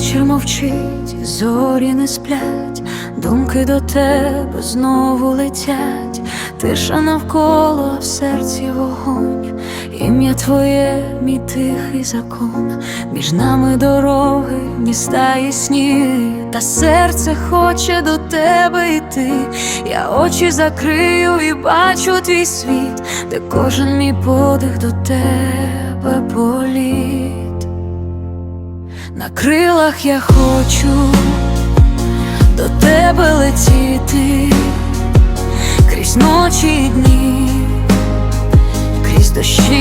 мовчить, зорі не сплять, думки до тебе знову летять, тиша навколо в серці вогонь, ім'я твоє, мій тихий закон, між нами дороги, міста і сніги, та серце хоче до тебе йти. Я очі закрию і бачу твій світ, де кожен мій подих до тебе політ. На крилах я хочу до тебе летіти. Крізь ночі і дні, крізь дощі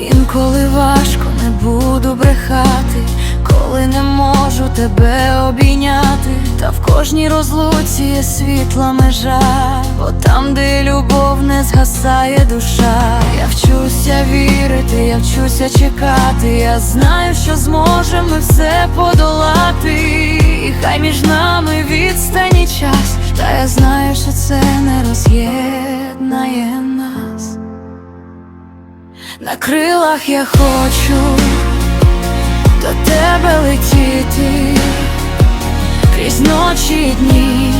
Інколи важко не буду брехати, коли не можу тебе обійняти, та в кожній розлуці є світла межа, бо там, де любов не згасає душа, я вчуся вірити, я вчуся чекати, я знаю, що зможемо все подолати, і хай між нами відстані крилах я хочу до тебе летіти крізь ночі й дні,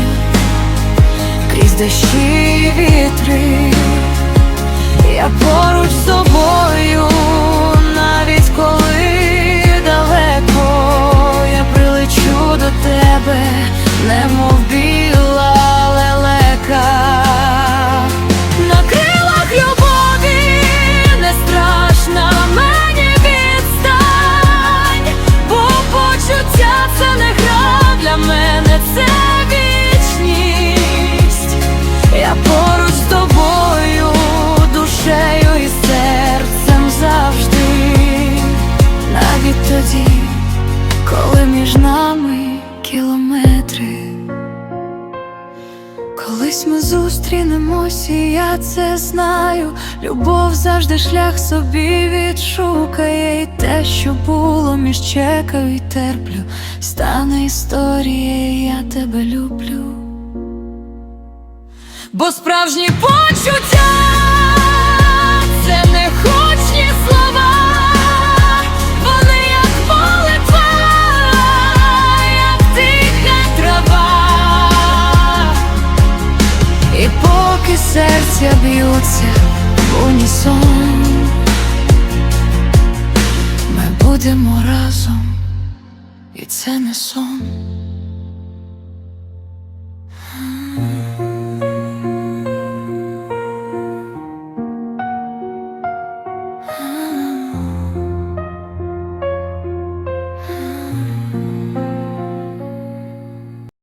крізь дощі й вітри. Я поруч з тобою, навіть коли далеко я прилечу до тебе, немов біла Колись ми зустрінемось, я це знаю. Любов завжди шлях собі відшукає, і те, що було між чекаю і терплю, стане історією, я тебе люблю. Бо справжні почуття б'ються в унісон, ми будемо разом, і це не сон.